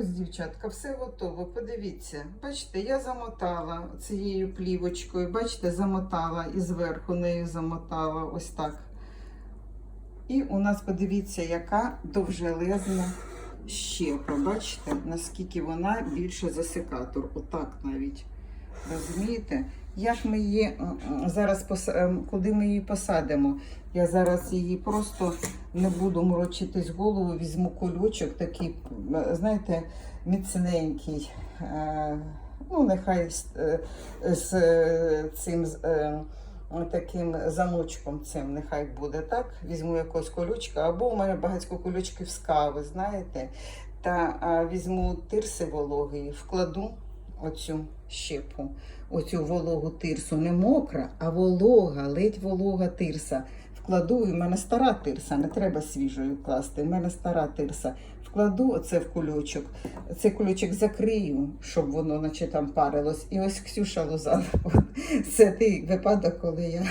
Ось, дівчатка, все готово. Подивіться. Бачите, я замотала цією плівочкою. Бачите, замотала і зверху нею замотала ось так. І у нас подивіться, яка довжелезна щепа. Бачите, наскільки вона більше за секатор. Отак навіть. Розумієте? Як ми її м, м, зараз ем, куди ми її посадимо? Я зараз її просто не буду морочитись голову, візьму кульочок такий, знаєте, міцненький. Е, Ну, нехай з, е, з е, цим з, таким замочком цим нехай буде так. Візьму якогось колючка, або у мене багатько колючків з кави, знаєте. Та візьму тирси вологої, вкладу оцю щепу, оцю вологу тирсу, не мокра, а волога, ледь волога тирса. Вкладу, і в мене стара тирса, не треба свіжою класти. В мене стара тирса. Вкладу оце в кульочок, цей кульочок закрию, щоб воно наче там парилось. І ось Ксюша Лозан. Це той випадок, коли я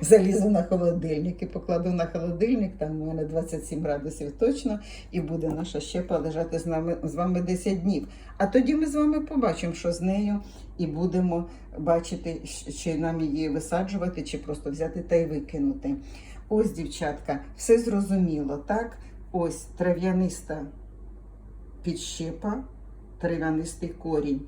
залізу на холодильник і покладу на холодильник, там у мене 27 градусів точно, і буде наша щепа лежати з нами з вами 10 днів. А тоді ми з вами побачимо, що з нею, і будемо бачити, чи нам її висаджувати, чи просто взяти та й викинути. Ось, дівчатка, все зрозуміло, так? Ось трав'яниста підщепа, трав'янистий корінь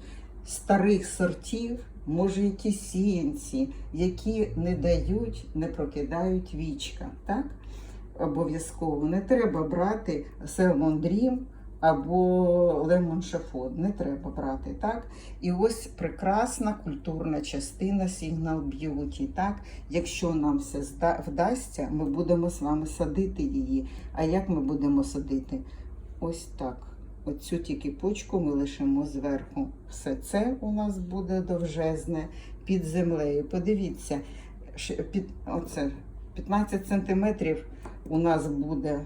старих сортів, може якісь сіянці, які не дають, не прокидають вічка. Так? Обов'язково не треба брати селмондрім або лемон шафот. Не треба брати. Так? І ось прекрасна культурна частина Signal Beauty. Так? Якщо нам все вдасться, ми будемо з вами садити її. А як ми будемо садити? Ось так. Оцю тільки почку ми лишимо зверху. Все це у нас буде довжезне під землею. Подивіться, під, оце, 15 сантиметрів у нас буде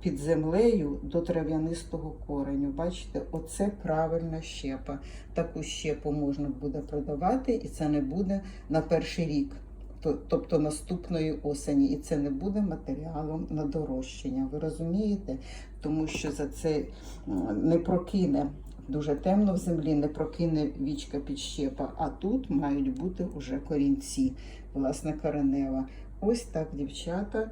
під землею до трав'янистого кореню. Бачите, оце правильна щепа. Таку щепу можна буде продавати, і це не буде на перший рік. То- Тобто наступної осені, і це не буде матеріалом на дорощення. Ви розумієте? Тому що за це не прокине дуже темно в землі, не прокине вічка підщепа, а тут мають бути вже корінці, власне, коренева. Ось так, дівчата,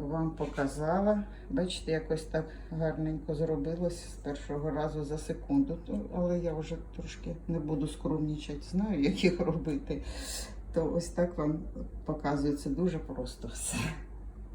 вам показала. Бачите, якось так гарненько зробилось з першого разу за секунду. Але я вже трошки не буду скромнічати, знаю, як їх робити. То ось так вам показується дуже просто все.